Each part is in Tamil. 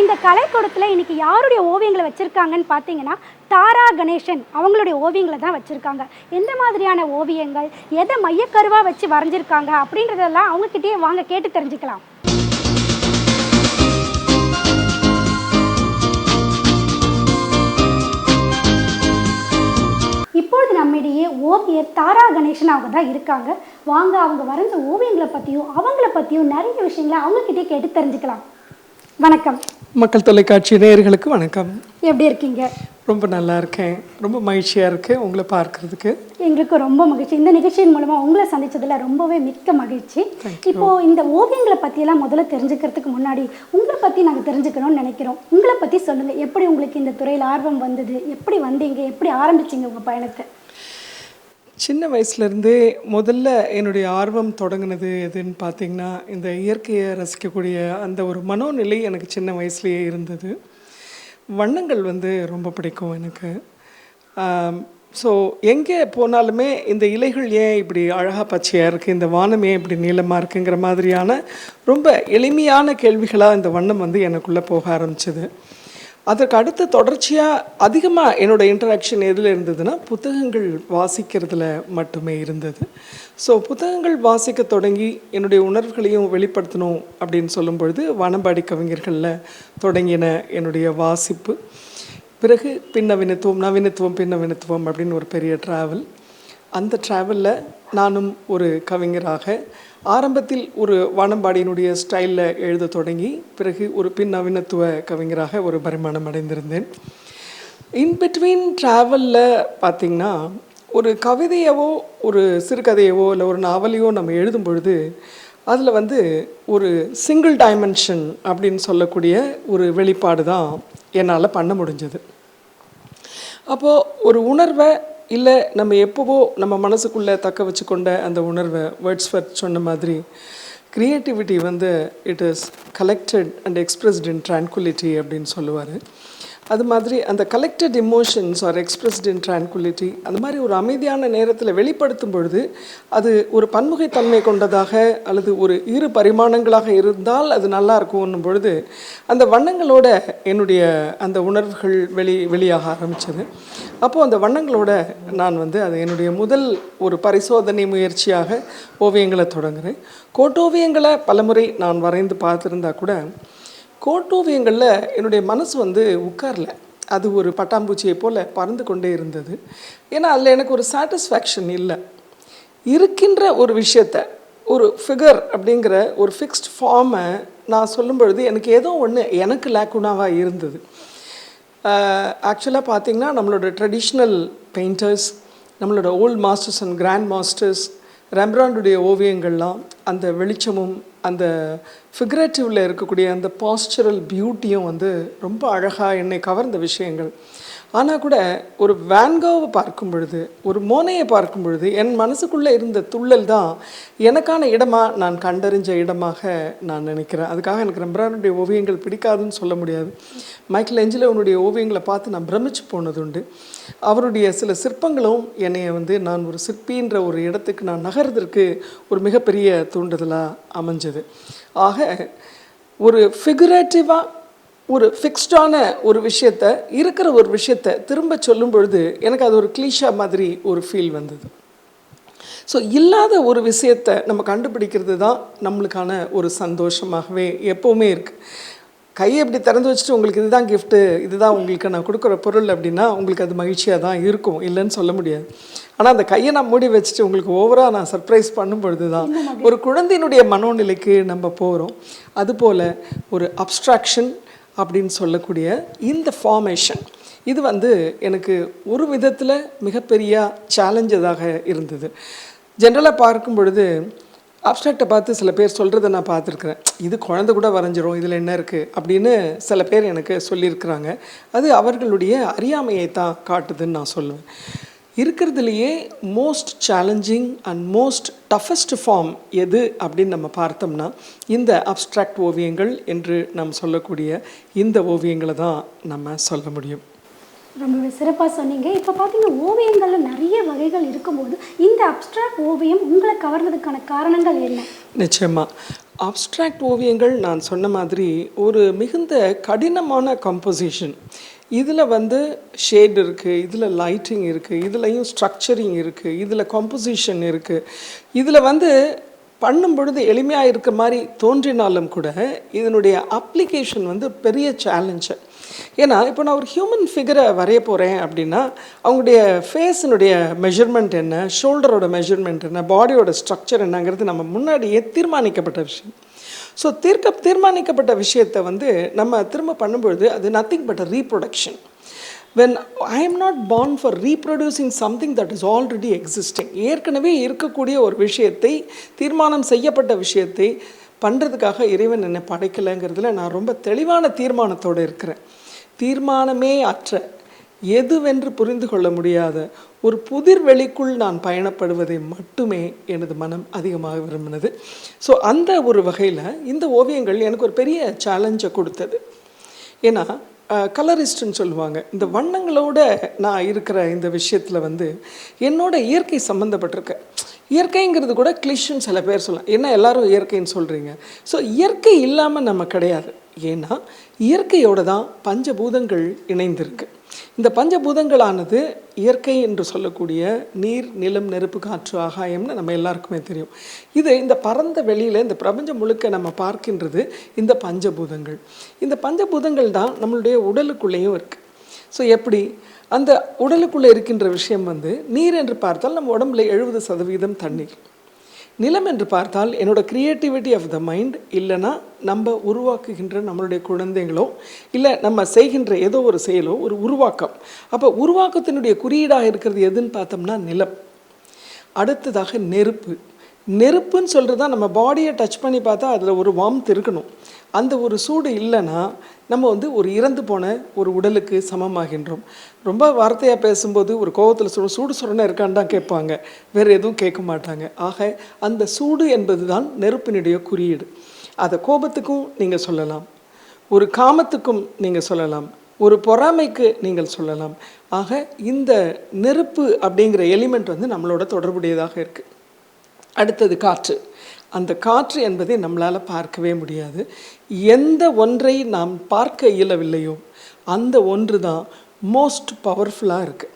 இந்த கலைக்கூடத்தில் இன்னைக்கு யாருடைய ஓவியங்களை வச்சுருக்காங்கன்னு பார்த்தீங்கன்னா தாரா கணேசன் அவங்களுடைய ஓவியங்களை தான் வச்சுருக்காங்க. எந்த மாதிரியான ஓவியங்கள் எதை மையக்கருவாக வச்சு வரைஞ்சிருக்காங்க அப்படின்றதெல்லாம் அவங்கக்கிட்டேயே வாங்க கேட்டு தெரிஞ்சுக்கலாம். இப்பொழுது நம்மிடையே ஓவியர் தாரா கணேசன் அவங்க தான் இருக்காங்க. வாங்க அவங்க வரைஞ்ச ஓவியங்களை பற்றியும் அவங்கள பற்றியும் நிறைய விஷயங்களை அவங்கக்கிட்டே கேட்டு தெரிஞ்சுக்கலாம். வணக்கம். மக்கள் தொலைக்காட்சி நேயர்களுக்கு வணக்கம். எப்படி இருக்கீங்க? ரொம்ப நல்லா இருக்கேன். ரொம்ப மகிழ்ச்சியாக இருக்கு உங்களை பார்க்கறதுக்கு. எங்களுக்கு ரொம்ப மகிழ்ச்சி. இந்த நிகழ்ச்சியின் மூலமா உங்களை சந்திச்சதுல ரொம்பவே மிக்க மகிழ்ச்சி. இப்போ இந்த ஓவியங்களை பற்றியெல்லாம் முதல்ல தெரிஞ்சுக்கிறதுக்கு முன்னாடி உங்களை பற்றி நாங்கள் தெரிஞ்சுக்கணும்னு நினைக்கிறோம். உங்களை பற்றி சொல்லுங்க. எப்படி உங்களுக்கு இந்த துறையில் ஆர்வம் வந்தது? எப்படி வந்தீங்க? எப்படி ஆரம்பிச்சீங்க உங்கள் பயணத்தை? சின்ன வயசுலேருந்தே முதல்ல என்னுடைய ஆர்வம் தொடங்கினது எதுன்னு பார்த்தீங்கன்னா இந்த இயற்கையை ரசிக்கக்கூடிய அந்த ஒரு மனோநிலை எனக்கு சின்ன வயசுலேயே இருந்தது. வண்ணங்கள் வந்து ரொம்ப பிடிக்கும் எனக்கு. ஸோ எங்கே போனாலுமே இந்த இலைகள் ஏன் இப்படி அழகாக பச்சையாக இருக்குது இந்த வானம் ஏன் இப்படி நீளமாக இருக்குங்கிற மாதிரியான ரொம்ப எளிமையான கேள்விகளாக இந்த வண்ணம் வந்து எனக்குள்ளே போக ஆரம்பிச்சது. அதற்கு அடுத்து தொடர்ச்சியாக அதிகமாக என்னோட இன்ட்ராக்ஷன் எதில் இருந்ததுன்னா புத்தகங்கள் வாசிக்கிறதுல மட்டுமே இருந்தது. ஸோ புத்தகங்கள் வாசிக்க தொடங்கி என்னுடைய உணர்வுகளையும் வெளிப்படுத்தணும் அப்படின்னு சொல்லும் பொழுது வனம்பாடி கவிஞர்களில் தொடங்கின என்னுடைய வாசிப்பு. பிறகு பின்னவினத்துவம் நவீனத்துவம் பின்னவினத்துவம் அப்படின்னு ஒரு பெரிய ட்ராவல் அந்த ட்ராவலில் நானும் ஒரு கவிஞராக ஆரம்பத்தில் ஒரு வானம்பாடியினுடைய ஸ்டைலில் எழுத தொடங்கி பிறகு ஒரு பின் நவீனத்துவ கவிஞராக ஒரு பரிமாணம் அடைந்திருந்தேன். இன் பிட்வீன் ட்ராவலில் பார்த்திங்கன்னா ஒரு கவிதையவோ ஒரு சிறுகதையவோ இல்லை ஒரு நாவலையோ நம்ம எழுதும் பொழுது அதில் வந்து ஒரு சிங்கிள் டைமென்ஷன் அப்படின்னு சொல்லக்கூடிய ஒரு வெளிப்பாடு தான் என்னால் பண்ண முடிஞ்சது. அப்போது ஒரு உணர்வை இல்லை நம்ம எப்போவோ நம்ம மனசுக்குள்ளே தக்க வச்சுக்கொண்ட அந்த உணர்வை வேர்ட்ஸ்வர்த் சொன்ன மாதிரி க்ரியேட்டிவிட்டி வந்து it is collected and expressed in tranquility அப்படின்னு சொல்லுவார். அது மாதிரி அந்த collected emotions are expressed in tranquility அந்த மாதிரி ஒரு அமைதியான நேரத்தில் வெளிப்படுத்தும் பொழுது அது ஒரு பன்முகைத்தன்மை கொண்டதாக அல்லது ஒரு இரு பரிமாணங்களாக இருந்தால் அது நல்லா இருக்கும்னும் பொழுது அந்த வண்ணங்களோட என்னுடைய அந்த உணர்வுகள் வெளி வெளியாக ஆரம்பித்தது அப்போது அந்த வண்ணங்களோட நான் வந்து அது என்னுடைய முதல் ஒரு பரிசோதனை முயற்சியாக ஓவியங்களை தொடங்குறேன். கோட்டோவியங்களை பலமுறை நான் வரைந்து பார்த்துருந்தா கூட கோட்டோவியங்களில் என்னுடைய மனசு வந்து உட்காரல. அது ஒரு பட்டாம்பூச்சியை போல் பறந்து கொண்டே இருந்தது. ஏன்னா அதில் எனக்கு ஒரு சாட்டிஸ்ஃபேக்ஷன் இல்லை. இருக்கின்ற ஒரு விஷயத்த ஒரு ஃபிகர் அப்படிங்கிற ஒரு ஃபிக்ஸ்ட் ஃபார்மை நான் சொல்லும் பொழுது எனக்கு ஏதோ ஒன்று எனக்கு லேக்குனாவாக இருந்தது. ஆக்சுவலாக பார்த்திங்கன்னா நம்மளோட ட்ரெடிஷ்னல் பெயிண்டர்ஸ் நம்மளோட old masters and grand masters ரெம்ராண்டுடைய ஓவியங்கள்லாம் அந்த வெளிச்சமும் அந்த ஃபிகரேட்டிவில் இருக்கக்கூடிய அந்த பாஸ்டரல் பியூட்டியும் வந்து ரொம்ப அழகாக என்னை கவர்ந்த விஷயங்கள். ஆனால் கூட ஒரு வேன்கோவை பார்க்கும் பொழுது ஒரு மோனையை பார்க்கும் பொழுது என் மனசுக்குள்ளே இருந்த துள்ளல் தான் எனக்கான இடமாக நான் கண்டறிஞ்ச இடமாக நான் நினைக்கிறேன். அதுக்காக எனக்கு ரெம்பரானுடைய ஓவியங்கள் பிடிக்காதுன்னு சொல்ல முடியாது. மைக்கேல் எஞ்சிலவனுடைய ஓவியங்களை பார்த்து நான் பிரமிச்சு போனது உண்டு அவருடைய சில சிற்பங்களும் என்னை வந்து நான் ஒரு சிற்பின்ற ஒரு இடத்துக்கு நான் நகர்றதற்கு ஒரு மிகப்பெரிய தூண்டுதலாக அமைஞ்சது. ஆக ஒரு ஃபிகுரேட்டிவாக ஒரு ஃபிக்ஸ்டான ஒரு விஷயத்த இருக்கிற ஒரு விஷயத்த திரும்ப சொல்லும் பொழுது எனக்கு அது ஒரு கிளீஷா மாதிரி ஒரு ஃபீல் வந்தது. ஸோ இல்லாத ஒரு விஷயத்தை நம்ம கண்டுபிடிக்கிறது தான் நம்மளுக்கான ஒரு சந்தோஷமாகவே எப்போவுமே இருக்குது கையை இப்படி திறந்து வச்சுட்டு உங்களுக்கு இதுதான் கிஃப்ட்டு இதுதான் உங்களுக்கு நான் கொடுக்குற பொருள் அப்படின்னா உங்களுக்கு அது மகிழ்ச்சியாக தான் இருக்கும். இல்லைன்னு சொல்ல முடியாது. ஆனால் அந்த கையை நான் மூடி வச்சுட்டு உங்களுக்கு ஓவராக நான் சர்ப்ரைஸ் பண்ணும் பொழுது தான் ஒரு குழந்தையினுடைய மனோநிலைக்கு நம்ம போகிறோம் அதுபோல் ஒரு அப்ஸ்ட்ராக்ஷன் அப்படின்னு சொல்லக்கூடிய இந்த ஃபார்மேஷன் இது வந்து எனக்கு ஒரு விதத்தில் மிகப்பெரிய சேலஞ்சதாக இருந்தது. ஜென்ரலாக பார்க்கும் பொழுது அப்ட்ராக்டை பார்த்து சில பேர் சொல்கிறத நான் பார்த்துருக்குறேன். இது குழந்தை கூட வரைஞ்சிரும் இதில் என்ன இருக்குது அப்படின்னு சில பேர் எனக்கு சொல்லியிருக்கிறாங்க. அது அவர்களுடைய அறியாமையை தான் காட்டுதுன்னு நான் சொல்லுவேன். இருக்கிறதுலையே most challenging and most toughest form எது அப்படின்னு நம்ம பார்த்தோம்னா இந்த அப்ஸ்ட்ராக்ட் ஓவியங்கள் என்று நாம் சொல்லக்கூடிய இந்த ஓவியங்களை தான் நம்ம சொல்ல முடியும். ரொம்பவே சிறப்பாக சொன்னீங்க. இப்போ பார்த்தீங்கன்னா ஓவியங்களில் நிறைய வகைகள் இருக்கும்போது இந்த அப்ட்ராக்ட் ஓவியம் உங்களை கவர்ந்ததுக்கான காரணங்கள் என்ன? நிச்சயமாக அப்ஸ்ட்ராக்ட் ஓவியங்கள் நான் சொன்ன மாதிரி ஒரு மிகுந்த கடினமான கம்போசிஷன் இதில் வந்து ஷேட் இருக்குது இதில் லைட்டிங் இருக்குது இதுலேயும் ஸ்ட்ரக்சரிங் இருக்குது இதில் கம்போசிஷன் இருக்குது இதில் வந்து பண்ணும் பொழுது எளிமையாக இருக்க மாதிரி தோன்றினாலும் கூட இதனுடைய அப்ளிகேஷன் வந்து பெரிய சேலஞ்சு ஏன்னா இப்போ நான் ஒரு ஹியூமன் ஃபிகரை வரைய போகிறேன் அப்படின்னா அவங்களுடைய ஃபேஸினுடைய மெஷர்மெண்ட் என்ன ஷோல்டரோட மெஷர்மெண்ட் என்ன பாடியோட ஸ்ட்ரக்சர் என்னங்கிறது நம்ம முன்னாடியே தீர்மானிக்கப்பட்ட விஷயம். ஸோ தீர்க்க தீர்மானிக்கப்பட்ட விஷயத்தை வந்து நம்ம திரும்ப பண்ணும்பொழுது அது nothing but a reproduction when I am not born for reproducing something that is already existing ஏற்கனவே இருக்கக்கூடிய ஒரு விஷயத்தை தீர்மானம் செய்யப்பட்ட விஷயத்தை பண்ணுறதுக்காக இறைவன் என்னை படைக்கலைங்கிறதுல நான் ரொம்ப தெளிவான தீர்மானத்தோடு இருக்கிறேன். தீர்மானமே அற்ற எதுவென்று புரிந்து கொள்ள முடியாத ஒரு புதிர் வெளிக்குள் நான் பயணப்படுவதை மட்டுமே எனது மனம் அதிகமாக விரும்பினது. ஸோ அந்த ஒரு வகையில் இந்த ஓவியங்கள் எனக்கு ஒரு பெரிய சேலஞ்சை கொடுத்தது. ஏன்னா கலரிஸ்ட்னு சொல்லுவாங்க. இந்த வண்ணங்களோட நான் இருக்கிற இந்த விஷயத்தில் வந்து என்னோட இயற்கை சம்மந்தப்பட்டிருக்க இயற்கைங்கிறது கூட கிளிஷன் சில பேர் சொல்லலாம். என்ன எல்லாரும் இயற்கைன்னு சொல்கிறீங்க ஸோ இயற்கை இல்லாமல் நம்ம கிடையாது. ஏன்னா இயற்கையோட தான் பஞ்சபூதங்கள் இணைந்திருக்கு. இந்த பஞ்சபூதங்களானது இயற்கை என்று சொல்லக்கூடிய நீர் நிலம் நெருப்பு காற்று ஆகாயம்னு நம்ம எல்லாருக்குமே தெரியும். இது இந்த பரந்த வெளியில் இந்த பிரபஞ்சம் முழுக்க நம்ம பார்க்கின்றது இந்த பஞ்சபூதங்கள். இந்த பஞ்சபூதங்கள் தான் நம்மளுடைய உடலுக்குள்ளேயும் இருக்குது ஸோ எப்படி? அந்த உடலுக்குள்ளே இருக்கின்ற விஷயம் வந்து நீர் என்று பார்த்தால் நம்ம உடம்புல எழுபது சதவீதம் தண்ணீர். நிலம் என்று பார்த்தால் என்னோட க்ரியேட்டிவிட்டி ஆஃப் த மைண்ட் இல்லைன்னா நம்ம உருவாக்குகின்ற நம்மளுடைய குழந்தைங்களோ இல்லை நம்ம செய்கின்ற ஏதோ ஒரு செயலோ ஒரு உருவாக்கம். அப்போ உருவாக்கத்தினுடைய குறியீடாக இருக்கிறது எதுன்னு பார்த்தோம்னா நிலம். அடுத்ததாக நெருப்பு. நெருப்புன்னு சொல்கிறது தான் நம்ம பாடியை டச் பண்ணி பார்த்தா அதில் ஒரு வாம்த் இருக்கணும். அந்த ஒரு சூடு இல்லைன்னா நம்ம வந்து ஒரு இறந்து போன ஒரு உடலுக்கு சமமாகின்றோம். ரொம்ப வார்த்தையாக பேசும்போது ஒரு கோபத்தில் சுடு சூடு சுரணை இருக்கான்னு தான் கேட்பாங்க. வேறு எதுவும் கேட்க மாட்டாங்க. ஆக அந்த சூடு என்பது தான் நெருப்பினுடைய குறியீடு. அதை கோபத்துக்கும் நீங்கள் சொல்லலாம். ஒரு காமத்துக்கும் நீங்கள் சொல்லலாம். ஒரு பொறாமைக்கு நீங்கள் சொல்லலாம். ஆக இந்த நெருப்பு அப்படிங்கிற எலிமெண்ட் வந்து நம்மளோட தொடர்புடையதாக இருக்குது அடுத்தது காற்று. அந்த காற்று என்பதை நம்மளால் பார்க்கவே முடியாது. எந்த ஒன்றை நாம் பார்க்க இயலவில்லையோ அந்த ஒன்று தான் மோஸ்ட் பவர்ஃபுல்லாக இருக்குது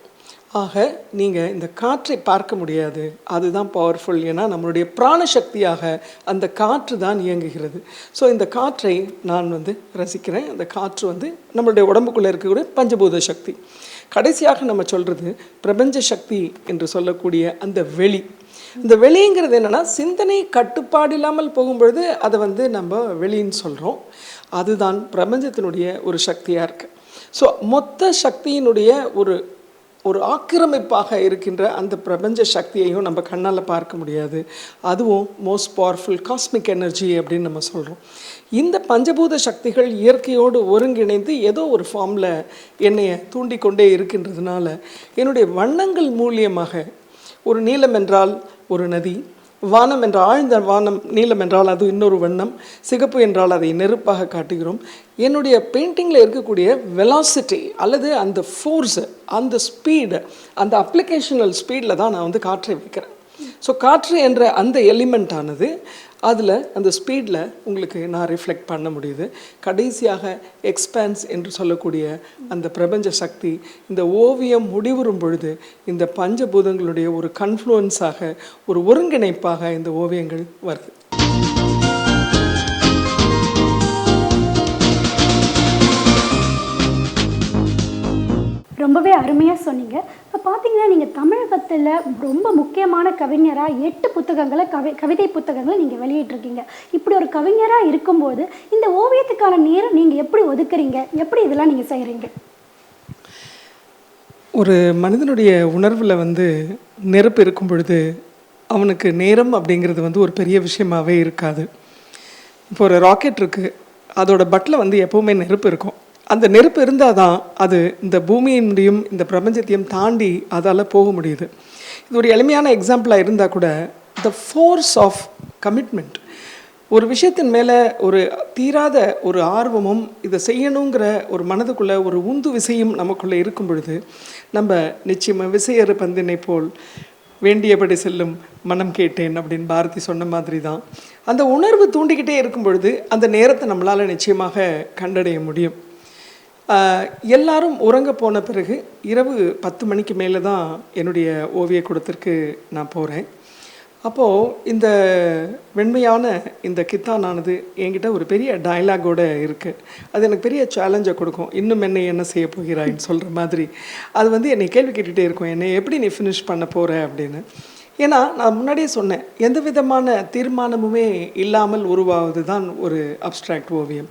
ஆக நீங்கள் இந்த காற்றை பார்க்க முடியாது. அதுதான் பவர்ஃபுல் ஏன்னா நம்மளுடைய பிராணசக்தியாக அந்த காற்று தான் இயங்குகிறது. ஸோ இந்த காற்றை நான் வந்து ரசிக்கிறேன். அந்த காற்று வந்து நம்மளுடைய உடம்புக்குள்ளே இருக்கக்கூடிய பஞ்சபூத சக்தி. கடைசியாக நம்ம சொல்கிறது பிரபஞ்ச சக்தி என்று சொல்லக்கூடிய அந்த வெளி. இந்த வெளிங்கிறது என்னென்னா சிந்தனை கட்டுப்பாடு இல்லாமல் போகும்பொழுது அதை வந்து நம்ம வெளின்னு சொல்கிறோம் அதுதான் பிரபஞ்சத்தினுடைய ஒரு சக்தியாக இருக்குது ஸோ மொத்த சக்தியினுடைய ஒரு ஒரு ஆக்கிரமிப்பாக இருக்கின்ற அந்த பிரபஞ்ச சக்தியையும் நம்ம கண்ணால் பார்க்க முடியாது. அதுவும் மோஸ்ட் பவர்ஃபுல் காஸ்மிக் எனர்ஜி அப்படின்னு நம்ம சொல்கிறோம் இந்த பஞ்சபூத சக்திகள் இயற்கையோடு ஒருங்கிணைந்து ஏதோ ஒரு ஃபார்மில் என்னைய தூண்டிக்கொண்டே இருக்கின்றதுனால என்னுடைய வண்ணங்கள் மூலியமாக ஒரு நீலம் என்றால் ஒரு நதி. வானம் என்ற ஆழ்ந்த வானம் நீலம் என்றால் அது இன்னொரு வண்ணம் சிகப்பு என்றால் அதை நெருப்பாக காட்டுகிறோம். என்னுடைய பெயிண்டிங்கில் இருக்கக்கூடிய வெலாசிட்டி அல்லது அந்த ஃபோர்ஸு அந்த ஸ்பீடு அந்த அப்ளிகேஷனல் ஸ்பீடில் தான் நான் வந்து காற்றை வைக்கிறேன். ஸோ காற்று என்ற அந்த எலிமெண்ட் ஆனது அதில் அந்த ஸ்பீடில் உங்களுக்கு நான் ரிஃப்ளெக்ட் பண்ண முடியுது. கடைசியாக எக்ஸ்பேன்ஸ் என்று சொல்லக்கூடிய அந்த பிரபஞ்ச சக்தி இந்த ஓவியம் முடிவுறும் பொழுது இந்த பஞ்சபூதங்களுடைய ஒரு கன்ஃப்ளூயன்ஸாக ஒரு ஒருங்கிணைப்பாக இந்த ஓவியங்கள் வருது. ரொம்பவே அருமையாக சொன்னீங்க. பார்த்தீங்கன்னா நீங்கள் தமிழகத்தில் ரொம்ப முக்கியமான கவிஞராக எட்டு புத்தகங்களை கவி கவிதை புத்தகங்களை நீங்கள் வெளியிட்டிருக்கீங்க. இப்படி ஒரு கவிஞராக இருக்கும்போது இந்த ஓவியத்துக்கான நேரம் நீங்கள் எப்படி ஒதுக்குறீங்க? எப்படி இதெல்லாம் நீங்கள் செய்கிறீங்க ஒரு மனிதனுடைய உணர்வில் வந்து நெருப்பு இருக்கும் பொழுது அவனுக்கு நேரம் அப்படிங்கிறது வந்து ஒரு பெரிய விஷயமாகவே இருக்காது. இப்போ ஒரு ராக்கெட் இருக்குது அதோட பட்டில் வந்து எப்போவுமே நெருப்பு இருக்கும். அந்த நெருப்பு இருந்தால் தான் அது இந்த பூமியினுடையும் இந்த பிரபஞ்சத்தையும் தாண்டி அதால் போக முடியுது. இது ஒரு எளிமையான எக்ஸாம்பிளாக இருந்தால் கூட த ஃபோர்ஸ் ஆஃப் கமிட்மெண்ட் ஒரு விஷயத்தின் மேலே ஒரு தீராத ஒரு ஆர்வமும் இதை செய்யணுங்கிற ஒரு மனதுக்குள்ளே ஒரு உந்து விசையும் நமக்குள்ளே இருக்கும் பொழுது நம்ம நிச்சயமாக விசையறு பந்தினை போல் வேண்டியபடி செல்லும் மனம் கேட்டேன் அப்படின்னு பாரதி சொன்ன மாதிரி தான் அந்த உணர்வு தூண்டிக்கிட்டே இருக்கும் பொழுது அந்த நேரத்தை நம்மளால் நிச்சயமாக கண்டடைய முடியும். எல்லாரும் உறங்க போன பிறகு இரவு பத்து மணிக்கு மேலே தான் என்னுடைய ஓவிய கூடத்திற்கு நான் போகிறேன் அப்போது இந்த வெண்மையான இந்த கித்தானானது என்கிட்ட ஒரு பெரிய டயலாகோட இருக்குது அது எனக்கு பெரிய சேலஞ்சை கொடுக்கும். இன்னும் என்ன என்ன செய்ய போகிறாய்ன்னு சொல்கிற மாதிரி. அது வந்து என்னை கேள்வி கேட்டுகிட்டே இருக்கும். என்னை எப்படி நீ ஃபினிஷ் பண்ண போகிற அப்படின்னு. ஏன்னா நான் முன்னாடியே சொன்னேன் எந்த விதமான தீர்மானமுமே இல்லாமல் உருவாவது தான் ஒரு அப்ட்ராக்ட் ஓவியம்.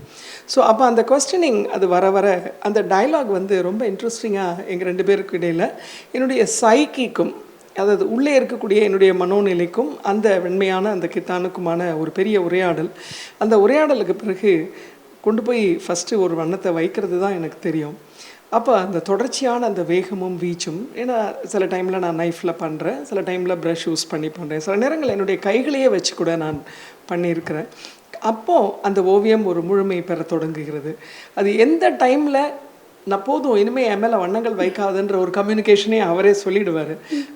ஸோ அப்போ அந்த கொஸ்டினிங் அது வர வர அந்த டயலாக் வந்து ரொம்ப இன்ட்ரெஸ்டிங்காக எங்கள் ரெண்டு பேருக்கு இடையில் என்னுடைய சைக்கிக்கும் அதாவது உள்ளே இருக்கக்கூடிய என்னுடைய மனோநிலைக்கும் அந்த வெண்மையான அந்த கித்தானுக்குமான ஒரு பெரிய உரையாடல். அந்த உரையாடலுக்கு பிறகு கொண்டு போய் ஃபஸ்ட்டு ஒரு வண்ணத்தை வைக்கிறது தான் எனக்கு தெரியும். அப்போ அந்த தொடர்ச்சியான அந்த வேகமும் வீச்சும் ஏன்னா சில டைமில் நான் நைஃப்பில் பண்ணுறேன் சில டைமில் ப்ரஷ் யூஸ் பண்ணி பண்ணுறேன் சில நேரங்கள் என்னுடைய கைகளையே வச்சு கூட நான் பண்ணியிருக்கிறேன். அப்போது அந்த ஓவியம் ஒரு முழுமை பெற தொடங்குகிறது. அது எந்த டைமில் நான் போதும் இனிமேல் என் மேலே வண்ணங்கள் வைக்காதுன்ற ஒரு கம்யூனிகேஷனே அவரே சொல்லிடுவார்.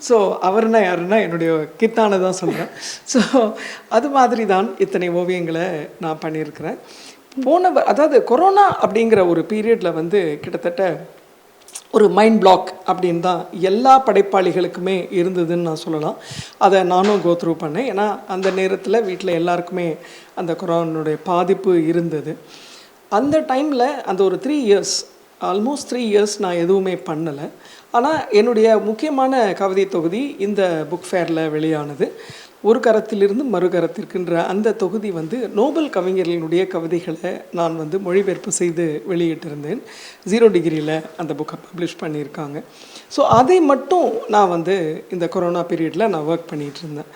ஸோ அவர்னா யாருன்னா என்னுடைய கித்தானை தான் சொல்கிறேன் ஸோ அது மாதிரி தான் இத்தனை ஓவியங்களை நான் பண்ணியிருக்கிறேன். போன அதாவது கொரோனா அப்படிங்கிற ஒரு பீரியடில் வந்து கிட்டத்தட்ட ஒரு மைண்ட் பிளாக் அப்படின்னு தான் எல்லா படைப்பாளிகளுக்குமே இருந்ததுன்னு நான் சொல்லலாம். அதை நானும் கோத்ரூ பண்ணேன். ஏன்னா அந்த நேரத்தில் வீட்டில் எல்லாருக்குமே அந்த கொரோனாவுடைய பாதிப்பு இருந்தது. அந்த டைமில் அந்த ஒரு three years almost three years நான் எதுவுமே பண்ணலை. ஆனால் என்னுடைய முக்கியமான கவிதை தொகுதி இந்த புக் ஃபேரில் வெளியானது. ஒரு கரத்திலிருந்து மறு கரத்திற்குன்ற அந்த தொகுதி வந்து நோபல் கவிஞர்களுடைய கவிதைகளை நான் வந்து மொழிபெயர்ப்பு செய்து வெளியிட்டிருந்தேன். ஜீரோ டிகிரியில் அந்த புக்கை பப்ளிஷ் பண்ணியிருக்காங்க. ஸோ அதை மட்டும் நான் வந்து இந்த கொரோனா பீரியடில் நான் ஒர்க் பண்ணிகிட்டு இருந்தேன்.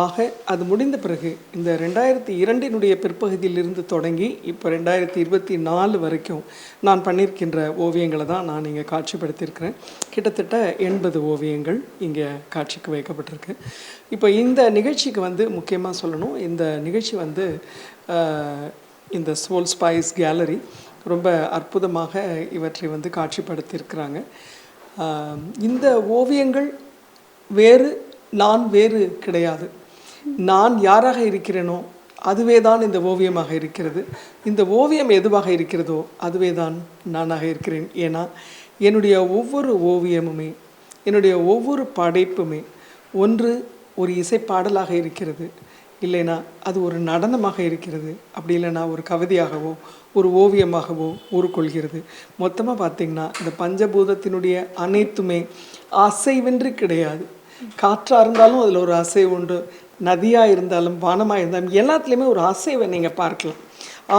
ஆக அது முடிந்த பிறகு இந்த ரெண்டாயிரத்தி இரண்டினுடைய பிற்பகுதியிலிருந்து தொடங்கி இப்போ ரெண்டாயிரத்தி இருபத்தி நாலு வரைக்கும் நான் பண்ணியிருக்கின்ற ஓவியங்களை தான் நான் இங்கே காட்சிப்படுத்தியிருக்கிறேன். கிட்டத்தட்ட எண்பது ஓவியங்கள் இங்கே காட்சிக்கு வைக்கப்பட்டிருக்கு. இப்போ இந்த நிகழ்ச்சிக்கு வந்து முக்கியமாக சொல்லணும் இந்த நிகழ்ச்சி வந்து இந்த சோல் ஸ்பைஸ் கேலரி ரொம்ப அற்புதமாக இவற்றை வந்து காட்சிப்படுத்தியிருக்கிறாங்க. இந்த ஓவியங்கள் வேறு நான் வேறு கிடையாது. நான் யாராக இருக்கிறேனோ அதுவே தான் இந்த ஓவியமாக இருக்கிறது. இந்த ஓவியம் எதுவாக இருக்கிறதோ அதுவே தான் நானாக இருக்கிறேன். ஏன்னா என்னுடைய ஒவ்வொரு ஓவியமுமே என்னுடைய ஒவ்வொரு படைப்புமே ஒன்று ஒரு இசைப்பாடலாக இருக்கிறது. இல்லைனா அது ஒரு நடனமாக இருக்கிறது. அப்படி இல்லைன்னா ஒரு கவிதையாகவோ ஒரு ஓவியமாகவோ உருக்கொள்கிறது மொத்தமாக பார்த்திங்கன்னா இந்த பஞ்சபூதத்தினுடைய அனைத்துமே அசைவென்று கிடையாது. காற்றாக இருந்தாலும் அதில் ஒரு அசைவு உண்டு. நதியாக இருந்தாலும் வானமாக இருந்தாலும் எல்லாத்துலேயுமே ஒரு அசைவை நீங்கள் பார்க்கலாம்.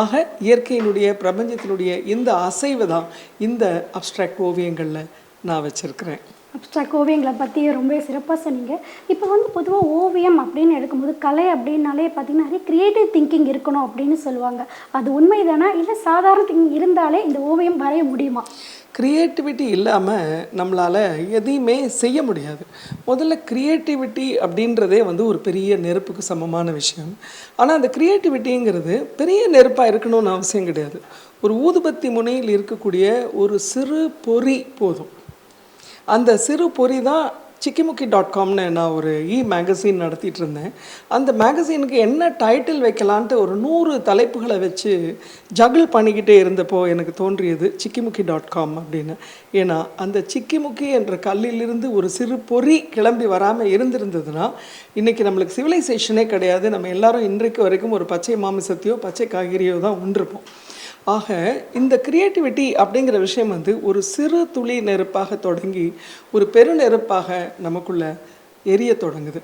ஆக இயற்கையினுடைய பிரபஞ்சத்தினுடைய இந்த அசைவு தான் இந்த அப்ட்ராக்ட் ஓவியங்களில் நான் வச்சுருக்கிறேன். அப்ட்ராக்ட் ஓவியங்களை பற்றி ரொம்ப சிறப்பாக சொன்னீங்க. இப்போ வந்து பொதுவாக ஓவியம் அப்படின்னு எடுக்கும்போது கலை அப்படின்னாலே பார்த்தீங்கன்னா நிறைய க்ரியேட்டிவ் திங்கிங் இருக்கணும் அப்படின்னு சொல்லுவாங்க. அது உண்மைதானா? இல்லை சாதாரண திங்கிங் இருந்தாலே இந்த ஓவியம் வரைய முடியுமா? க்ரியேட்டிவிட்டி இல்லாமல் நம்மளால் எதையுமே செய்ய முடியாது. முதல்ல க்ரியேட்டிவிட்டி அப்படின்றதே வந்து ஒரு பெரிய நெருப்புக்கு சமமான விஷயம். ஆனால் அந்த க்ரியேட்டிவிட்டிங்கிறது பெரிய நெருப்பாக இருக்கணும்னு அவசியம் கிடையாது. ஒரு ஊதுபத்தி முனையில் இருக்கக்கூடிய ஒரு சிறு பொறி போதும். அந்த சிறு பொறி தான் சிக்கிமுக்கி டாட் காம்னு நான் ஒரு இ மேகசின் நடத்திட்டு இருந்தேன் அந்த மேகசினுக்கு என்ன டைட்டில் வைக்கலான்ட்டு ஒரு நூறு தலைப்புகளை வச்சு ஜகிள் பண்ணிக்கிட்டே இருந்தப்போ எனக்கு தோன்றியது சிக்கிமுக்கி டாட் காம் அப்படின்னு. ஏன்னா அந்த சிக்கிமுக்கி என்ற கல்லிலிருந்து ஒரு சிறு பொறி கிளம்பி வராமல் இருந்திருந்ததுன்னா இன்றைக்கி நம்மளுக்கு சிவிலைசேஷனே கிடையாது. நம்ம எல்லாரும் இன்றைக்கு வரைக்கும் ஒரு பச்சை மாமிசத்தையோ பச்சை காய்கறியோ தான் உண்டிருப்போம். ஆக இந்த கிரியேட்டிவிட்டி அப்படிங்கிற விஷயம் வந்து ஒரு சிறு துளி நெருப்பாக தொடங்கி ஒரு பெரு நெருப்பாக நமக்குள்ளே எரிய தொடங்குது.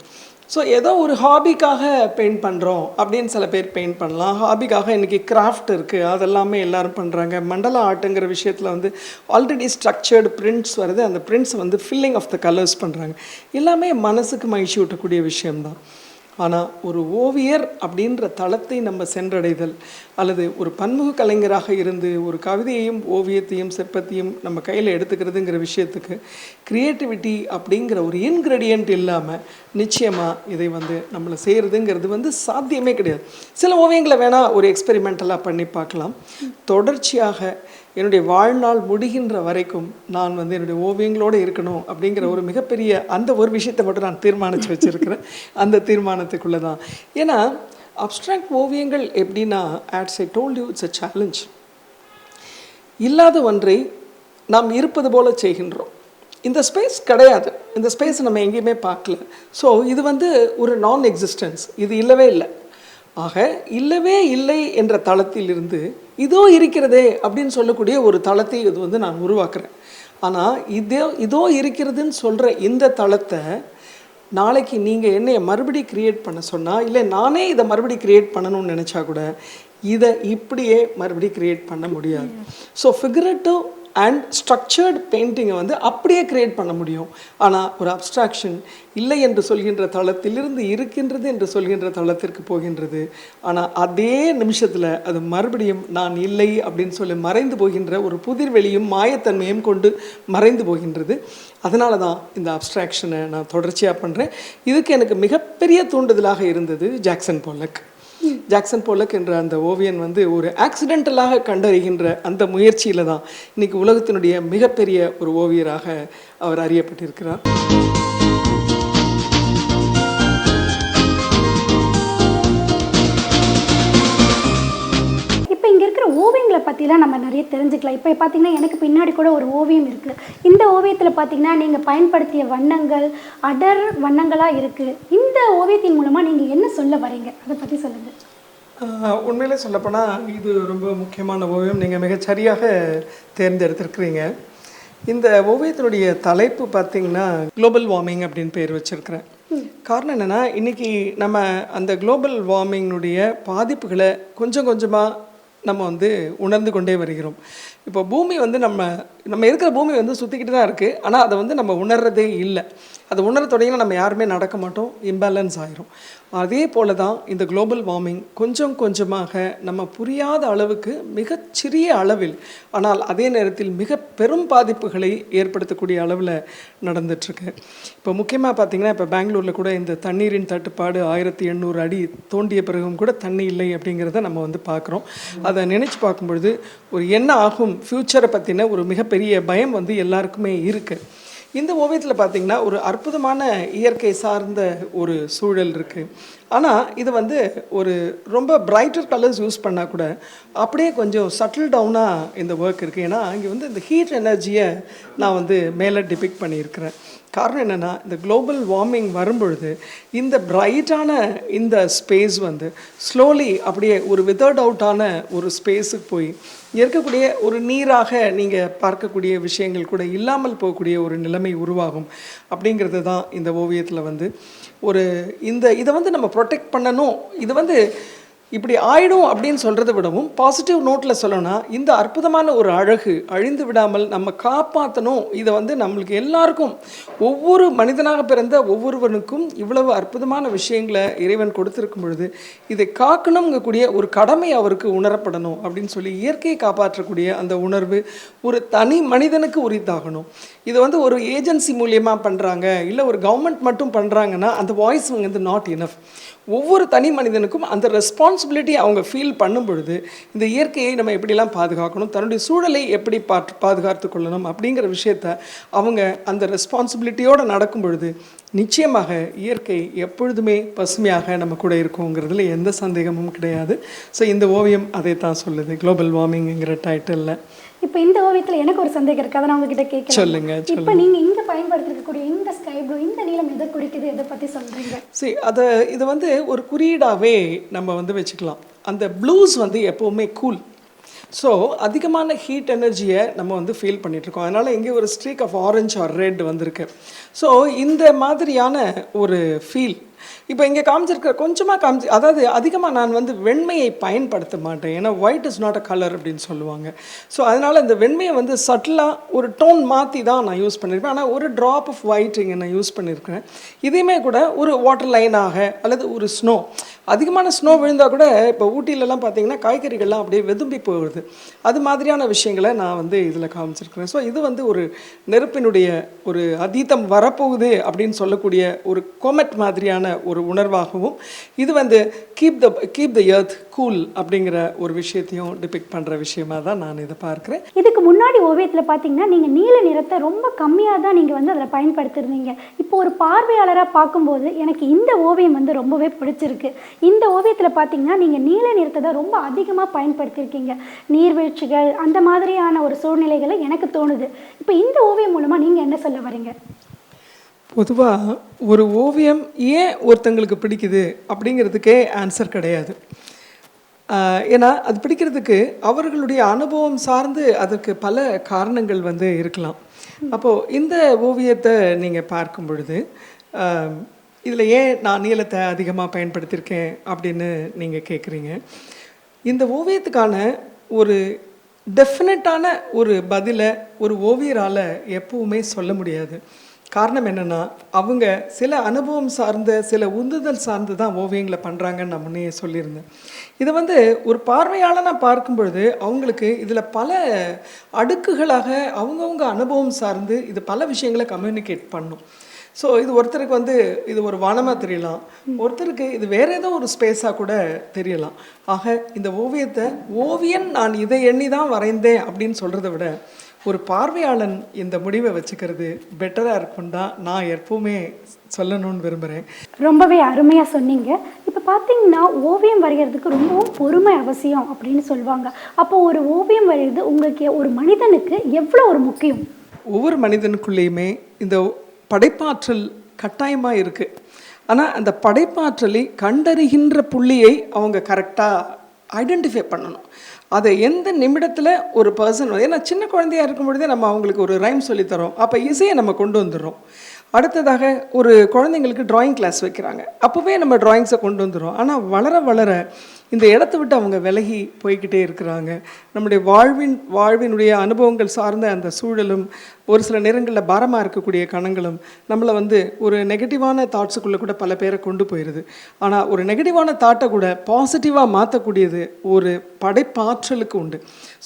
ஸோ ஏதோ ஒரு ஹாபிக்காக பெயிண்ட் பண்ணுறோம் அப்படின்னு சில பேர் பெயிண்ட் பண்ணலாம். ஹாபிக்காக இன்றைக்கி கிராஃப்ட் இருக்குது அதெல்லாமே எல்லோரும் பண்ணுறாங்க மண்டல ஆர்ட்டுங்கிற விஷயத்தில் வந்து ஆல்ரெடி ஸ்ட்ரக்சர்டு பிரிண்ட்ஸ் வருது. அந்த பிரிண்ட்ஸ் வந்து ஃபில்லிங் ஆஃப் த கலர்ஸ் பண்ணுறாங்க எல்லாமே மனசுக்கு மகிழ்ச்சி ஊட்டக்கூடிய விஷயம்தான். ஆனால் ஒரு ஓவியர் அப்படின்ற தளத்தை நம்ம சென்றடைதல் அல்லது ஒரு பன்முக கலைஞராக இருந்து ஒரு கவிதையையும் ஓவியத்தையும் சிற்பத்தையும் நம்ம கையில் எடுத்துக்கிறதுங்கிற விஷயத்துக்கு க்ரியேட்டிவிட்டி அப்படிங்கிற ஒரு இன்க்ரெடியன்ட் இல்லாமல் நிச்சயமாக இதை வந்து நம்மளை செய்கிறதுங்கிறது வந்து சாத்தியமே கிடையாது. சில ஓவியங்களை வேணால் ஒரு எக்ஸ்பெரிமெண்டலாக பண்ணி பார்க்கலாம். தொடர்ச்சியாக என்னுடைய வாழ்நாள் முடிகின்ற வரைக்கும் நான் வந்து என்னுடைய ஓவியங்களோடு இருக்கணும் அப்படிங்கிற ஒரு மிகப்பெரிய அந்த ஒரு விஷயத்தை மட்டும் நான் தீர்மானித்து வச்சுருக்கிறேன். அந்த தீர்மானத்துக்குள்ளே தான் ஏன்னா அப்ட்ராக்ட் ஓவியங்கள் எப்படின்னா as I told you it's a challenge இல்லாத ஒன்றை நாம் இருப்பது போல செய்கின்றோம். இந்த ஸ்பேஸ் கிடையாது. இந்த ஸ்பேஸ் நம்ம எங்கேயுமே பார்க்கல. ஸோ இது வந்து ஒரு நான் எக்ஸிஸ்டன்ஸ் இது இல்லவே இல்லை. ஆக இல்லவே இல்லை என்ற தளத்திலிருந்து இதோ இருக்கிறதே அப்படின்னு சொல்லக்கூடிய ஒரு தளத்தை இது வந்து நான் உருவாக்குறேன். ஆனால் இதோ இதோ இருக்கிறதுன்னு சொல்கிற இந்த தளத்தை நாளைக்கு நீங்கள் என்னைய மறுபடி கிரியேட் பண்ண சொன்னால் இல்லை நானே இதை மறுபடி கிரியேட் பண்ணணும்னு நினச்சா கூட இதை இப்படியே மறுபடி கிரியேட் பண்ண முடியாது. ஸோ ஃபிகரட்டிவ் அண்ட் ஸ்ட்ரக்சர்ட் பெயிண்டிங்கை வந்து அப்படியே கிரியேட் பண்ண முடியும். ஆனால் ஒரு அப்ஸ்ட்ராக்ஷன் இல்லை என்று சொல்கின்ற தளத்திலிருந்து இருக்கின்றது என்று சொல்கின்ற தளத்திற்கு போகின்றது. ஆனால் அதே நிமிஷத்தில் அது மறுபடியும் நான் இல்லை அப்படின்னு சொல்லி மறைந்து போகின்ற ஒரு புதிர்வெளியும் மாயத்தன்மையும் கொண்டு மறைந்து போகின்றது. அதனால தான் இந்த அப்ஸ்ட்ராக்ஷனை நான் தொடர்ச்சியாக பண்ணுறேன் இதுக்கு எனக்கு மிகப்பெரிய தூண்டுதலாக இருந்தது ஜாக்சன் போலக் ஜாக்சன் போலக் என்ற அந்த ஓவியன் வந்து ஒரு ஆக்சிடென்டலாக கண்டறிகின்ற அந்த முயற்சியில் தான் இன்றைக்கி உலகத்தினுடைய மிகப்பெரிய ஒரு ஓவியராக அவர் அறியப்பட்டிருக்கிறார். ஓவியங்களை பற்றிலாம் நம்ம நிறைய தெரிஞ்சுக்கலாம். இப்போ பார்த்தீங்கன்னா எனக்கு பின்னாடி கூட ஒரு ஓவியம் இருக்குது இந்த ஓவியத்தில் பார்த்தீங்கன்னா நீங்கள் பயன்படுத்திய வண்ணங்கள் அடர் வண்ணங்களாக இருக்குது இந்த ஓவியத்தின் மூலமாக நீங்கள் என்ன சொல்ல வரீங்க? அதை பற்றி சொல்லுங்கள் உண்மையிலே சொல்லப்போனால் இது ரொம்ப முக்கியமான ஓவியம். நீங்கள் மிகச் சரியாக தேர்ந்தெடுத்திருக்கிறீங்க. இந்த ஓவியத்தினுடைய தலைப்பு பார்த்தீங்கன்னா குளோபல் வார்மிங் அப்படின்னு பேர் வச்சிருக்கிறேன். காரணம் என்னென்னா இன்னைக்கு நம்ம அந்த குளோபல் வார்மிங்கினுடைய பாதிப்புகளை கொஞ்சம் கொஞ்சமாக நம்ம வந்து உணர்ந்து கொண்டே வருகிறோம். இப்போ பூமி வந்து நம்ம நம்ம இருக்கிற பூமி வந்து சுற்றிக்கிட்டு தான் இருக்குது ஆனால் அதை வந்து நம்ம உணர்றதே இல்லை. அது உணர தொடங்கினா நம்ம யாருமே நடக்க மாட்டோம். இம்பேலன்ஸ் ஆயிரும். அதே போல தான் இந்த குளோபல் வார்மிங் கொஞ்சம் கொஞ்சமாக நம்ம புரியாத அளவுக்கு மிகச்சிறிய அளவில் ஆனால் அதே நேரத்தில் மிக பெரும் பாதிப்புகளை ஏற்படுத்தக்கூடிய அளவில் நடந்துட்டுருக்கு. இப்போ முக்கியமாக பார்த்தீங்கன்னா இப்போ பெங்களூரில் கூட இந்த தண்ணீரின் தட்டுப்பாடு ஆயிரத்தி எண்ணூறு அடி தோண்டிய பிறகும் கூட தண்ணி இல்லை அப்படிங்கிறத நம்ம வந்து பார்க்குறோம் அதை நினச்சி பார்க்கும்பொழுது ஒரு என்ன ஆகும்? ஃப்யூச்சரை பற்றின ஒரு மிகப்பெரிய பயம் வந்து எல்லாருக்குமே இருக்குது இந்த ஓவியத்தில் பார்த்தீங்கன்னா ஒரு அற்புதமான இயற்கை சார்ந்த ஒரு சூழல் இருக்குது ஆனால் இது வந்து ஒரு ரொம்ப பிரைட்டர் கலர்ஸ் யூஸ் பண்ணால் கூட அப்படியே கொஞ்சம் சட்டில் டவுனாக இந்த ஒர்க் இருக்குது ஏன்னா இங்கே வந்து இந்த ஹீட் எனர்ஜியை நான் வந்து மேலே டிபிக் பண்ணியிருக்கிறேன். காரணம் என்னென்னா இந்த குளோபல் வார்மிங் வரும்பொழுது இந்த பிரைட்டான இந்த ஸ்பேஸ் வந்து ஸ்லோலி அப்படியே ஒரு விதர்ட் அவுட்டான ஒரு ஸ்பேஸுக்கு போய் இருக்கக்கூடிய ஒரு நீராக நீங்கள் பார்க்கக்கூடிய விஷயங்கள் கூட இல்லாமல் போகக்கூடிய ஒரு நிலைமை உருவாகும் அப்படிங்கிறது தான் இந்த ஓவியத்தில் வந்து ஒரு இந்த இதை வந்து நம்ம ப்ரொடெக்ட் பண்ணணும். இது வந்து இப்படி ஆயிடும் அப்படின்னு சொல்கிறத விடவும் பாசிட்டிவ் நோட்டில் சொல்லணும்னா இந்த அற்புதமான ஒரு அழகு அழிந்து விடாமல் நம்ம காப்பாற்றணும் இதை வந்து நம்மளுக்கு எல்லாருக்கும் ஒவ்வொரு மனிதனாக பிறந்த ஒவ்வொருவனுக்கும் இவ்வளவு அற்புதமான விஷயங்களை இறைவன் கொடுத்துருக்கும் பொழுது இதை காக்கணுங்கக்கூடிய ஒரு கடமை அவருக்கு உணரப்படணும் அப்படின்னு சொல்லி இயற்கையை காப்பாற்றக்கூடிய அந்த உணர்வு ஒரு தனி மனிதனுக்கு உரித்தாகணும். இதை வந்து ஒரு ஏஜென்சி மூலியமாக பண்ணுறாங்க இல்லை ஒரு கவர்மெண்ட் மட்டும் பண்ணுறாங்கன்னா அந்த வாய்ஸ் வந்து நாட் இனஃப் ஒவ்வொரு தனி மனிதனுக்கும் அந்த ரெஸ்பான்சிபிலிட்டி அவங்க ஃபீல் பண்ணும் பொழுது இந்த இயற்கையை நம்ம எப்படிலாம் பாதுகாக்கணும் தன்னுடைய சூழலை எப்படி பாற்று பாதுகாத்து கொள்ளணும் அப்படிங்கிற விஷயத்த அவங்க அந்த ரெஸ்பான்சிபிலிட்டியோடு நடக்கும் பொழுது நிச்சயமாக இயற்கை எப்பொழுதுமே பசுமையாக நம்ம கூட இருக்குங்கிறதுல எந்த சந்தேகமும் கிடையாது. ஸோ இந்த ஓவியம் அதை தான் சொல்லுது. குளோபல் வார்மிங்கிற டைட்டிலில் இப்போ இந்த ஓவியத்தில் எனக்கு ஒரு சந்தேகம் இருக்குது அதை நான் உங்ககிட்ட கேட்கலாம்? சொல்லுங்க இப்போ நீங்கள் இங்கே பயன்படுத்திருக்கக்கூடிய இந்த ஸ்கை ப்ளூ இந்த நீளம் எதை குறிக்குது? எதை பற்றி சொல்கிறீங்க சரி அதை இது வந்து ஒரு குறியீடாகவே நம்ம வந்து வச்சுக்கலாம். அந்த ப்ளூஸ் வந்து எப்போவுமே கூல் ஸோ அதிகமான ஹீட் எனர்ஜியை நம்ம வந்து ஃபீல் பண்ணிகிட்ருக்கோம் அதனால் இங்கே ஒரு streak of orange or red வந்திருக்கு. ஸோ இந்த மாதிரியான ஒரு ஃபீல் இப்போ இங்கே காமிச்சிருக்கிற கொஞ்சமாக காமிச்சு அதாவது அதிகமாக நான் வந்து வெண்மையை பயன்படுத்த மாட்டேன். ஏன்னா white is not a colour அப்படின்னு சொல்லுவாங்க. ஸோ அதனால் இந்த வெண்மையை வந்து சட்டிலாக ஒரு டோன் மாற்றி தான் நான் யூஸ் பண்ணியிருப்பேன் ஆனால் ஒரு ட்ராப் ஆஃப் ஒயிட் இங்கே நான் யூஸ் பண்ணியிருக்கிறேன் இதையுமே கூட ஒரு வாட்டர் லைனாக அல்லது ஒரு ஸ்னோ அதிகமான ஸ்னோ விழுந்தால் கூட இப்போ ஊட்டிலலாம் பார்த்தீங்கன்னா காய்கறிகள்லாம் அப்படியே வெதும்பி போகிறது அது மாதிரியான விஷயங்களை நான் வந்து இதில் காமிச்சிருக்கிறேன். ஸோ இது வந்து ஒரு நெருப்பினுடைய ஒரு அதீதம் வரப்போகுது அப்படின்னு சொல்லக்கூடிய ஒரு கோமெட் மாதிரியான மாதிரியான ஒரு உணர்வாகவும் இது வந்து keep the keep the earth cool அப்படிங்கிற ஒரு விஷயத்தையும் டிபிக் பண்ணுற விஷயமா தான் நான் இதை பார்க்குறேன். இதுக்கு முன்னாடி ஓவியத்தில் பார்த்தீங்கன்னா நீங்கள் நீல நிறத்தை ரொம்ப கம்மியாக தான் நீங்கள் வந்து அதில் பயன்படுத்திருந்தீங்க. இப்போ ஒரு பார்வையாளராக பார்க்கும்போது எனக்கு இந்த ஓவியம் வந்து ரொம்பவே பிடிச்சிருக்கு. இந்த ஓவியத்தில் பார்த்தீங்கன்னா நீங்கள் நீல நிறத்தை தான் ரொம்ப அதிகமாக பயன்படுத்தியிருக்கீங்க நீர்வீழ்ச்சிகள் அந்த மாதிரியான ஒரு சூழ்நிலைகளை எனக்கு தோணுது. இப்போ இந்த ஓவியம் மூலமாக நீங்கள் என்ன சொல்ல வரீங்க? பொதுவாக ஒரு ஓவியம் ஏன் ஒருத்தங்களுக்கு பிடிக்குது அப்படிங்கிறதுக்கே ஆன்சர் கிடையாது. ஏன்னா அது பிடிக்கிறதுக்கு அவர்களுடைய அனுபவம் சார்ந்து அதற்கு பல காரணங்கள் வந்து இருக்கலாம். அப்போது இந்த ஓவியத்தை நீங்கள் பார்க்கும் பொழுது இதில் ஏன் நான் நீளத்தை அதிகமாக பயன்படுத்தியிருக்கேன் அப்படின்னு நீங்கள் கேட்குறீங்க இந்த ஓவியத்துக்கான ஒரு டெஃபினட்டான ஒரு பதிலை ஒரு ஓவியரால் எப்பவுமே சொல்ல முடியாது. காரணம் என்னென்னா அவங்க சில அனுபவம் சார்ந்த சில உந்துதல் சார்ந்து தான் ஓவியங்களை பண்ணுறாங்கன்னு நான் முன்னே சொல்லியிருந்தேன். இதை வந்து ஒரு பார்வையாளனாக பார்க்கும் பொழுது அவங்களுக்கு இதில் பல அடுக்குகளாக அவங்கவுங்க அனுபவம் சார்ந்து இது பல விஷயங்களை கம்யூனிகேட் பண்ணும். ஸோ இது ஒருத்தருக்கு வந்து இது ஒரு வானமாக தெரியலாம். ஒருத்தருக்கு இது வேற ஏதோ ஒரு ஸ்பேஸாக கூட தெரியலாம். ஆக இந்த ஓவியத்தை ஓவியன் நான் இதை எண்ணி தான் வரைந்தேன் அப்படின்னு சொல்கிறத விட ஒரு பார்வையாளன் இந்த முடிவை வச்சுக்கிறது பெட்டராக இருக்கும் தான் நான் எப்பவுமே சொல்லணும்னு விரும்புகிறேன் ரொம்பவே அருமையாக சொன்னீங்க. இப்போ பார்த்தீங்கன்னா ஓவியம் வரைகிறதுக்கு ரொம்பவும் பொறுமை அவசியம் அப்படின்னு சொல்லுவாங்க அப்போ ஒரு ஓவியம் வரைகிறது உங்களுக்கு ஒரு மனிதனுக்கு எவ்வளோ ஒரு முக்கியம்? ஒவ்வொரு மனிதனுக்குள்ளேயுமே இந்த படைப்பாற்றல் கட்டாயமாக இருக்குது ஆனால் அந்த படைப்பாற்றலை கண்டறிகின்ற புள்ளியை அவங்க கரெக்டாக ஐடென்டிஃபை பண்ணணும். அதை எந்த நிமிடத்தில் ஒரு பர்சன் ஏன்னா சின்ன குழந்தையா இருக்கும் பொழுதே நம்ம அவங்களுக்கு ஒரு ரைம் சொல்லித்தரோம். அப்போ இசையை நம்ம கொண்டு வந்துடுறோம். அடுத்ததாக ஒரு குழந்தைங்களுக்கு டிராயிங் கிளாஸ் வைக்கிறாங்க. அப்போவே நம்ம டிராயிங்ஸை கொண்டு வந்துடுறோம். ஆனால் வளர வளர இந்த இடத்த விட்டு அவங்க விலகி போய்கிட்டே இருக்கிறாங்க. நம்முடைய வாழ்வின் வாழ்வினுடைய அனுபவங்கள் சார்ந்த அந்த சூழலும் ஒரு சில நேரங்களில் பாரமாக இருக்கக்கூடிய கணங்களும் நம்மளை வந்து ஒரு நெகட்டிவான தாட்ஸுக்குள்ளே கூட பல பேரை கொண்டு போயிடுது ஆனால் ஒரு நெகட்டிவான தாட்டை கூட பாசிட்டிவாக மாற்றக்கூடியது ஒரு படைப்பாற்றலுக்கு உண்டு.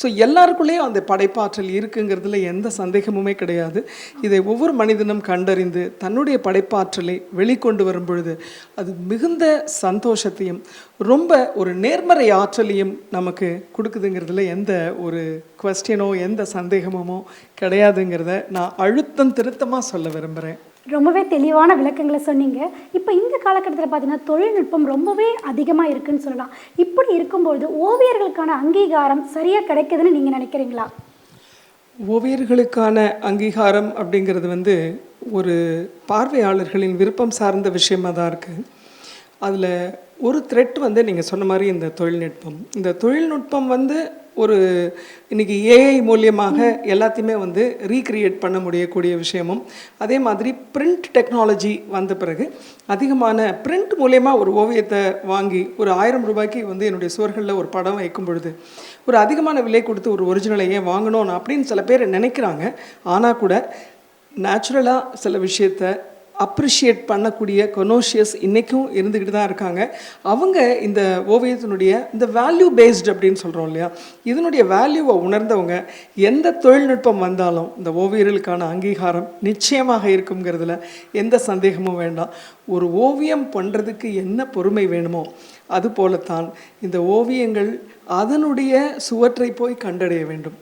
ஸோ எல்லாருக்குள்ளேயும் அந்த படைப்பாற்றல் இருக்குங்கிறதுல எந்த சந்தேகமுமே கிடையாது. இதை ஒவ்வொரு மனிதனும் கண்டறிந்து தன்னுடைய படைப்பாற்றலை வெளிக்கொண்டு வரும் பொழுது அது மிகுந்த சந்தோஷத்தையும் ரொம்ப ஒரு நேர்மறை ஆற்றலையும் நமக்கு கொடுக்குதுங்கிறதுல எந்த ஒரு கொஸ்டினோ எந்த சந்தேகமுமோ கிடையாதுங்கிறத நான் அழுத்தம் திருத்தமாக சொல்ல விரும்புகிறேன் ரொம்பவே தெளிவான விளக்கங்களை சொன்னீங்க. இப்போ இந்த காலகட்டத்தில் பார்த்தீங்கன்னா தொழில்நுட்பம் ரொம்பவே அதிகமாக இருக்குன்னு சொல்லலாம். இப்படி இருக்கும்பொழுது ஓவியர்களுக்கான அங்கீகாரம் சரியாக கிடைக்குதுன்னு நீங்கள் நினைக்கிறீங்களா? ஓவியர்களுக்கான அங்கீகாரம் அப்படிங்கிறது வந்து ஒரு பார்வையாளர்களின் விருப்பம் சார்ந்த விஷயமா தான் இருக்குது அதில் ஒரு த்ரெட் வந்து நீங்கள் சொன்ன மாதிரி இந்த தொழில்நுட்பம். இந்த தொழில்நுட்பம் வந்து ஒரு இன்னைக்கு ஏஐ மூலியமாக எல்லாத்தையுமே வந்து ரீக்ரியேட் பண்ண முடியக்கூடிய விஷயமும் அதே மாதிரி பிரிண்ட் டெக்னாலஜி வந்த பிறகு அதிகமான பிரிண்ட் மூலியமாக ஒரு ஓவியத்தை வாங்கி ஒரு ஆயிரம் ரூபாய்க்கு வந்து என்னுடைய சுவர்களில் ஒரு படம் வைக்கும் பொழுது ஒரு அதிகமான விலை கொடுத்து ஒரு ஒரிஜினலை ஏன் வாங்கணும் அப்படின்னு சில பேர் நினைக்கிறாங்க. ஆனால் கூட நேச்சுரலாக சில விஷயத்த அப்ரிஷியேட் பண்ணக்கூடிய கொனோஷியஸ் இன்றைக்கும் இருந்துக்கிட்டு தான் இருக்காங்க. அவங்க இந்த ஓவியத்தினுடைய இந்த வேல்யூ பேஸ்டு அப்படின்னு சொல்கிறோம் இல்லையா? இதனுடைய வேல்யூவை உணர்ந்தவங்க எந்த தொழில்நுட்பம் வந்தாலும் இந்த ஓவியர்களுக்கான அங்கீகாரம் நிச்சயமாக இருக்குங்கிறதுல எந்த சந்தேகமும் வேண்டாம். ஒரு ஓவியம் பண்ணுறதுக்கு என்ன பொறுமை வேணுமோ அது போலத்தான் இந்த ஓவியங்கள் அதனுடைய சுவற்றை போய் கண்டடைய வேண்டும்.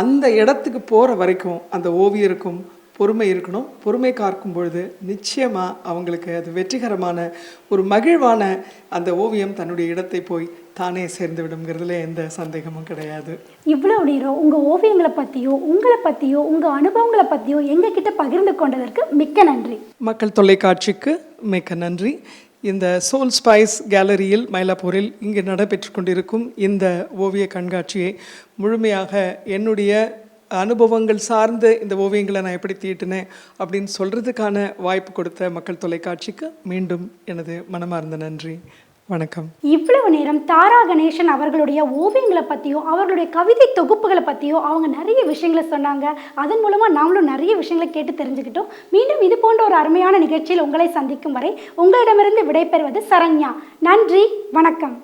அந்த இடத்துக்கு போகிற வரைக்கும் அந்த ஓவியருக்கும் பொறுமை இருக்கணும். பொறுமை காக்கும் பொழுது நிச்சயமாக அவங்களுக்கு அது வெற்றிகரமான ஒரு மகிழ்வான அந்த ஓவியம் தன்னுடைய இடத்தை போய் தானே சேர்ந்து விடுங்கிறதுல எந்த சந்தேகமும் கிடையாது. இவ்வளோ நேரம் உங்கள் ஓவியங்களை பற்றியோ உங்களை பற்றியோ உங்கள் அனுபவங்களை பற்றியோ எங்ககிட்ட பகிர்ந்து கொண்டதற்கு மிக்க நன்றி. மக்கள் தொலைக்காட்சிக்கு மிக்க நன்றி. இந்த சோல் ஸ்பைஸ் கேலரியில் மயிலாப்பூரில் இங்கு நடைபெற்று கொண்டிருக்கும் இந்த ஓவிய கண்காட்சியை முழுமையாக என்னுடைய அனுபவங்கள் சார்ந்த இந்த ஓவியங்களை நான் எப்படி தீட்டினேன் அப்படின்னு சொல்கிறதுக்கான வாய்ப்பு கொடுத்த மக்கள் தொலைக்காட்சிக்கு மீண்டும் எனது மனமார்ந்த நன்றி. வணக்கம். இவ்வளவு நேரம் தாரா கணேசன் அவர்களுடைய ஓவியங்களை பற்றியோ அவர்களுடைய கவிதை தொகுப்புகளை பற்றியோ அவங்க நிறைய விஷயங்களை சொன்னாங்க. அதன் மூலமாக நாமளும் நிறைய விஷயங்களை கேட்டு தெரிஞ்சுக்கிட்டோம். மீண்டும் இது போன்ற ஒரு அருமையான நிகழ்ச்சியில் உங்களை சந்திக்கும் வரை உங்களிடமிருந்து விடைபெறுவது சரண்யா. நன்றி வணக்கம்.